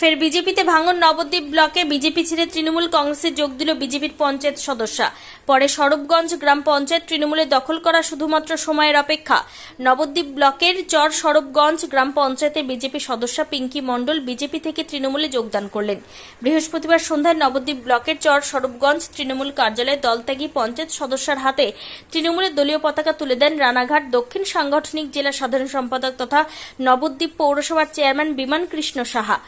ফের বিজেপিতে ভাঙন নবদ্বীপ ব্লকে বিজেপি ছেড়ে তৃণমূল কংগ্রেসে যোগ দিল বিজেপির পঞ্চায়েত সদস্যা। পরে স্বরূপগঞ্জ গ্রাম পঞ্চায়েত তৃণমূলে দখল করা শুধুমাত্র সময়ের অপেক্ষা। নবদ্বীপ ব্লকের চর স্বরূপগঞ্জ গ্রাম পঞ্চায়েতে বিজেপি সদস্যা পিঙ্কি মণ্ডল বিজেপি থেকে তৃণমূলে যোগদান করলেন। বৃহস্পতিবার সন্ধ্যায় নবদ্বীপ ব্লকের চর স্বরূপগঞ্জ তৃণমূল কার্যালয়ে দলত্যাগী পঞ্চায়েত সদস্যার হাতে তৃণমূলের দলীয় পতাকা তুলে দেন রানাঘাট দক্ষিণ সাংগঠনিক জেলা সাধারণ সম্পাদক তথা নবদ্বীপ পৌরসভার চেয়ারম্যান বিমান কৃষ্ণ সাহা।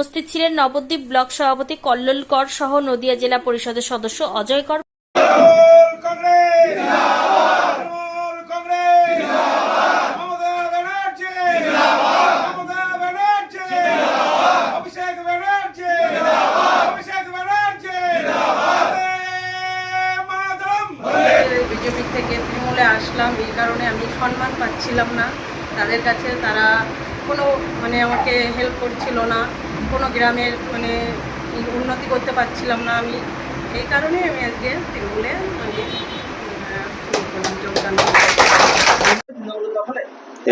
উপস্থিত ছিলেন নবদ্বীপ ব্লক সভাপতি কল্লোল কর সহ নদিয়া জেলা পরিষদের সদস্য অজয় কর। তৃণমূল কংগ্রেস তৃণমূল কংগ্রেস মমতা ব্যানার্জি মমতা ব্যানার্জি অভিষেক ব্যানার্জি অভিষেক ব্যানার্জি মাতরম। বিজেপি থেকে তৃণমূলে আসলাম এই কারণে আমি সম্মান পাচ্ছিলাম না। তাদের কাছে তারা কোনো মানে আমাকে হেল্প করছিল না। কোনো গ্রামের মানে উন্নতি করতে পারছিলাম না আমি। এই কারণে আমি আজকে তৃণমূলে মানে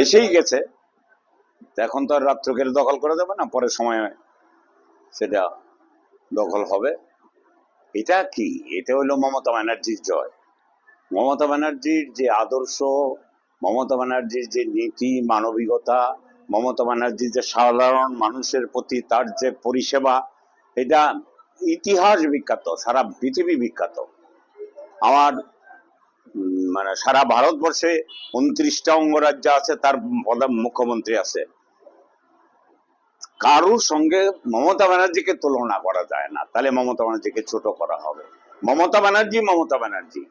এসেই গেছে। এখন তো আর রাত্রকের দখল করে দেবে না পরে সময় সেটা দখল হবে। এটা কি? এটা হলো মমতা ব্যানার্জির জয়। মমতা ব্যানার্জির যে আদর্শ, মমতা ব্যানার্জির যে নীতি, মানবিকতা মমতা ব্যানার্জির যে সাধারণ মানুষের প্রতি তার যে পরিষেবা, এটা ইতিহাস বিখ্যাত, সারা পৃথিবী বিখ্যাত। আমার মানে সারা ভারতবর্ষে উনত্রিশটা অঙ্গরাজ্য আছে, তার প্রধান মুখ্যমন্ত্রী আছে। কারোর সঙ্গে মমতা ব্যানার্জিকে তুলনা করা যায় না, তাহলে মমতা ব্যানার্জিকে ছোট করা হবে। মমতা ব্যানার্জি মমতা ব্যানার্জি।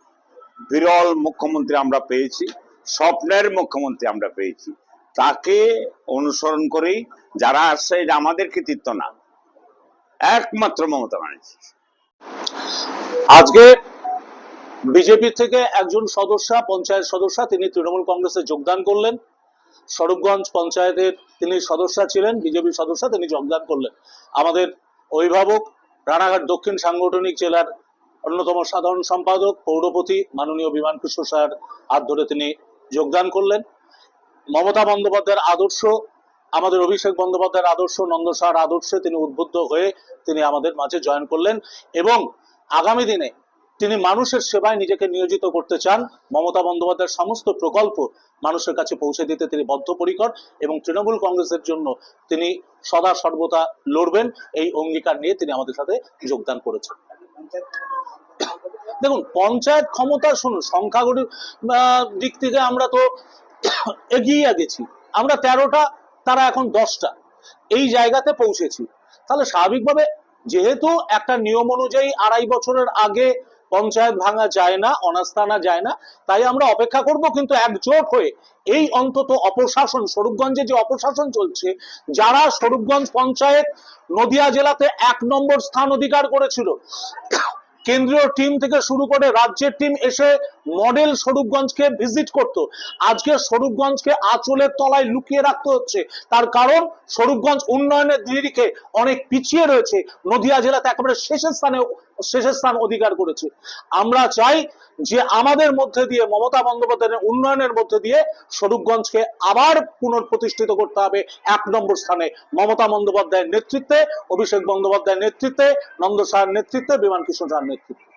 বিরল মুখ্যমন্ত্রী আমরা পেয়েছি, স্বপ্নের মুখ্যমন্ত্রী আমরা পেয়েছি। তাকে অনুসরণ করেই যারা আসছে, এটা আমাদের কৃতিত্ব না। একমাত্র মমতা ব্যানার্জি। আজকে বিজেপি থেকে একজন সদস্য, পঞ্চায়েত সদস্য, তিনি তৃণমূল কংগ্রেসে যোগদান করলেন। স্বরূপগঞ্জ পঞ্চায়েতের তিনি সদস্য ছিলেন, বিজেপি সদস্য, তিনি যোগদান করলেন। আমাদের অভিভাবক, রানাঘাট দক্ষিণ সাংগঠনিক জেলার অন্যতম সাধারণ সম্পাদক, পৌরপতি মাননীয় বিমান কৃষ্ণ স্যার হাত ধরে তিনি যোগদান করলেন। মমতা বন্দ্যোপাধ্যায়ের আদর্শ আমাদের অভিষেক বন্দ্যোপাধ্যায়ের আদর্শ নন্দ সাহার আদর্শে তিনি উদ্বুদ্ধ হয়ে তিনি আমাদের মাঝে জয়েন করলেন এবং আগামী দিনে তিনি মানুষের সেবায় নিজেকে নিয়োজিত করতে চান। মমতা বন্দ্যোপাধ্যায়ের সমস্ত প্রকল্প মানুষের কাছে পৌঁছে দিতে তিনি বদ্ধপরিকর এবং তৃণমূল কংগ্রেসের জন্য তিনি সদা সর্বদা লড়বেন। এই অঙ্গীকার নিয়ে তিনি আমাদের সাথে যোগদান করেছেন। দেখুন পঞ্চায়েত ক্ষমতা শুনুন সংখ্যাগরিষ্ঠ আহ, দিক থেকে আমরা তো এগিয়ে গেছি। আমরা তেরোটা, তারা এখন দশটা। এই জায়গাতে পৌঁছেছি। তাহলে স্বাভাবিকভাবে যেহেতু একটা নিয়ম অনুযায়ী আড়াই বছরের আগে পঞ্চায়েত ভাঙা যায় না অনাস্থানা যায় না, তাই আমরা অপেক্ষা করব কিন্তু একজোট হয়ে এই অন্তত অপশাসন, স্বরূপগঞ্জে যে অপশাসন চলছে, যারা স্বরূপগঞ্জ পঞ্চায়েত নদিয়া জেলাতে এক নম্বর স্থান অধিকার করেছিল, কেন্দ্রীয় টিম থেকে শুরু করে রাজ্যের টিম এসে মডেল স্বরূপগঞ্জকে ভিজিট করত। আজকে স্বরূপগঞ্জকে আঁচলের তলায় লুকিয়ে রাখতে হচ্ছে। তার কারণ, স্বরূপগঞ্জ উন্নয়নের দিকে অনেক পিছিয়ে রয়েছে। নদিয়া জেলাতে একেবারে শেষের স্থানে, শেষের স্থান অধিকার করেছে। আমরা চাই যে আমাদের মধ্যে দিয়ে, মমতা বন্দ্যোপাধ্যায়ের উন্নয়নের মধ্যে দিয়ে স্বরূপগঞ্জকে আবার পুনঃপ্রতিষ্ঠিত করতে হবে এক নম্বর স্থানে। মমতা বন্দ্যোপাধ্যায়ের নেতৃত্বে, অভিষেক বন্দ্যোপাধ্যায়ের নেতৃত্বে, নন্দ সাহার নেতৃত্বে, বিমান কৃষ্ণ সাহার নেতৃত্বে।